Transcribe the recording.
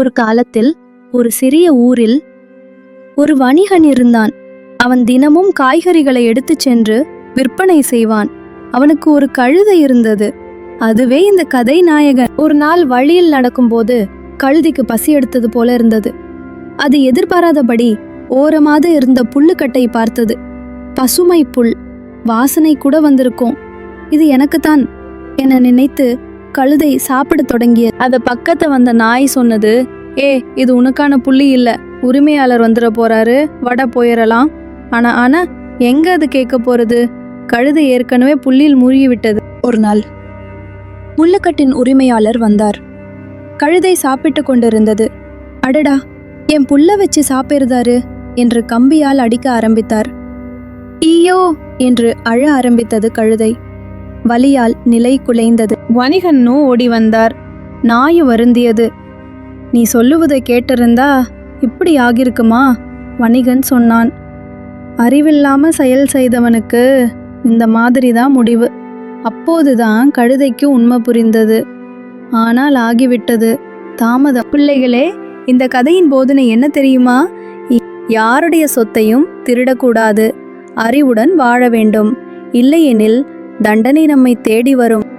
ஒரு காலத்தில் ஒரு சிறிய ஊரில் ஒரு வணிகன் இருந்தான். அவன் தினமும் காய்கறிகளை எடுத்துச் சென்று விற்பனை செய்வான். அவனுக்கு ஒரு கழுதை இருந்தது. அதுவே இந்த கதை நாயகன். ஒரு நாள் வழியில் நடக்கும்போது கழுதிக்கு பசி எடுத்தது போல இருந்தது. அது எதிர்பாராதபடி ஓரமாக இருந்த புல்லுக்கட்டை பார்த்தது. பசுமை புல் வாசனை கூட வந்திருக்கும். இது எனக்குத்தான் என நினைத்து கழுதை சாப்பிடத் தொடங்கியது. அத பக்கத்து வந்த நாய் சொன்னது ஏ இது உனக்கான புள்ளி இல்ல. உரிமையாளர் வந்துட போறாரு. வட போயிடலாம் ஆனா ஆனா எங்க அது கேட்க போறது? கழுதை ஏற்கனவே புள்ளியில் மூழ்கி விட்டது ஒரு நாள் முள்ளக்கட்டின் உரிமையாளர் வந்தார். கழுதை சாப்பிட்டு கொண்டிருந்தது. அடடா என் புல்ல வச்சு சாப்பிடுறாரு என்று கம்பியால் அடிக்க ஆரம்பித்தார். ஈயோ என்று அழ ஆரம்பித்தது கழுதை. வலியால் நிலை குலைந்தது. வணிகன்னும் ஓடி வந்தார். நாய் வருந்தியது. நீ சொல்லுவதை கேட்டிருந்தா இப்படி ஆகிருக்குமா வணிகன் சொன்னான். அறிவில்லாம செயல் செய்தவனுக்கு இந்த மாதிரி தான் முடிவு. அப்போதுதான் கழுதைக்கு உண்மை புரிந்தது. ஆனால் ஆகிவிட்டது. தாமதம். பிள்ளைகளே இந்த கதையின் போதனை என்ன தெரியுமா? யாருடைய சொத்தையும் திருடக்கூடாது. அறிவுடன் வாழ வேண்டும். இல்லையெனில் தண்டனை நம்மை தேடி வரும்.